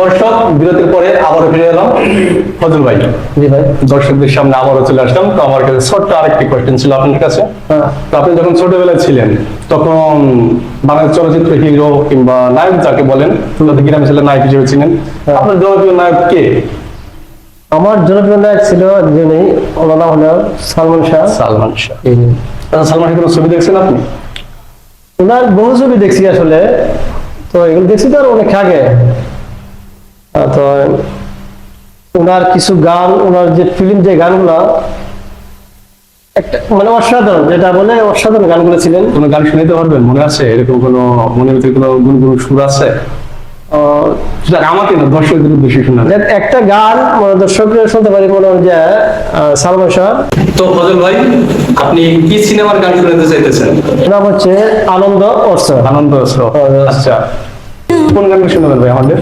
দর্শক বিরতির পরে আবারও ফিরে এলাম। ফজল ভাই জি ভাই। দর্শকদের সামনে আবারও চলে আসলাম। তো আমার কাছে ছোট্ট আরেকটি কোয়েশ্চেন ছিল আপনার কাছে। হ্যাঁ। তো আপনি যখন ছোটবেলায় ছিলেন তখন বাংলাদেশ চলচ্চিত্র হিরো কিংবা নায়ক যাকে বলেন গ্রামে ছিলেন নায়ক হিসেবে ছিলেন। হ্যাঁ। আপনার জনপ্রিয় নায়ক কে? আমার জনপ্রিয় নায়ক ছিল একজনই ওনার নাম হলো সালমান শাহ। সালমান শাহ। আচ্ছা, সালমান শাহের কোনো ছবি দেখছেন আপনি? ওনার বহু ছবি দেখছি আসলে। তো এগুলো দেখছি তো আর অনেক আগে। তো ওনার কিছু গান ওনার যে ফিল্ম যে গানগুলা একটা মানে অসাধারণ যেটা বলে অসাধারণ গানগুলো ছিলেন। কোনো গান শুনতে পারবেন? মনে আছে? এরকম কোনো মনের ভিতরে কোনো গুনগুন সুর আছে? আমাকে না দর্শকদের উদ্দেশ্যে শোনা একটা গান মানে দর্শকরা শুনতে পারি মনে হয় যে সালমান শাহ। তো ফজল ভাই আপনি কি সিনেমার গান শুনতে চাইতেছেন? নাম হচ্ছে আনন্দ অর্থ আনন্দ আছো আচ্ছা। কোন গানটা শোনাবেন ভাই আমাদের?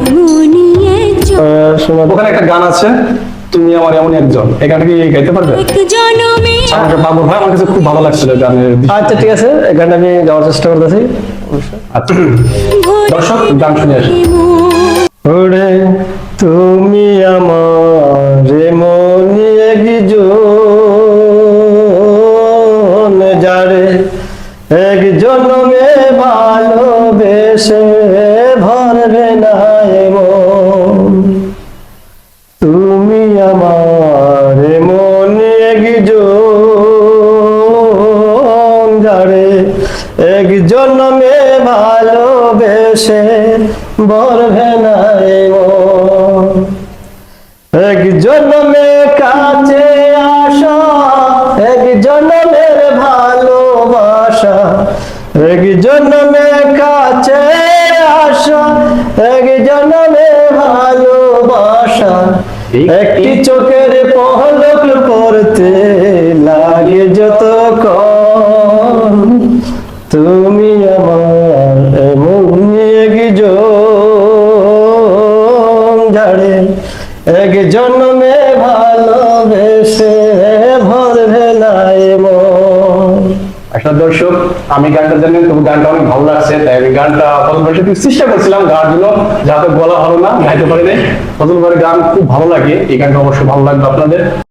শোনা ওখানে একটা গান আছে তুমি আমার এমন একজন। এই গানটা কি গাইতে পারবে? আমাকে বাবু ভাই আমার কাছে খুব ভালো লাগছিল গানের আচ্ছা ঠিক আছে এই গানটা আমি গাওয়ার চেষ্টা করতেছি। আচ্ছা। দর্শক গান শুনে আসি। ওরে তুমি আমার মনে একজন যারে এক জন্মে ভালোবেসে ভরবে না মন একজন যারে এক জন্মে ভালোবেসে বরবে না মন। এক জন্মে কাছে আসা এক জন্মের ভালোবাসা এক জন্মে কাছে আসা এক জন্মে ভালোবাসা। একটি চোখের তুমি আমার এমন একজন জানে এক জন্মে ভালোবেসে ভরবে না মন দর্শক, আমি গানটা জানি, তবু গানটা অনেক ভালো লাগছে, তাই আমি গানটা ভাইয়ের সাথে চেষ্টা করছিলাম গাওয়ার জন্য, যাতে গলা ভালো না, গাইতে পারি নাই ফজল ভাইয়ের গান খুব ভালো লাগে, এই গানটা অবশ্যই ভালো লাগবে আপনাদের।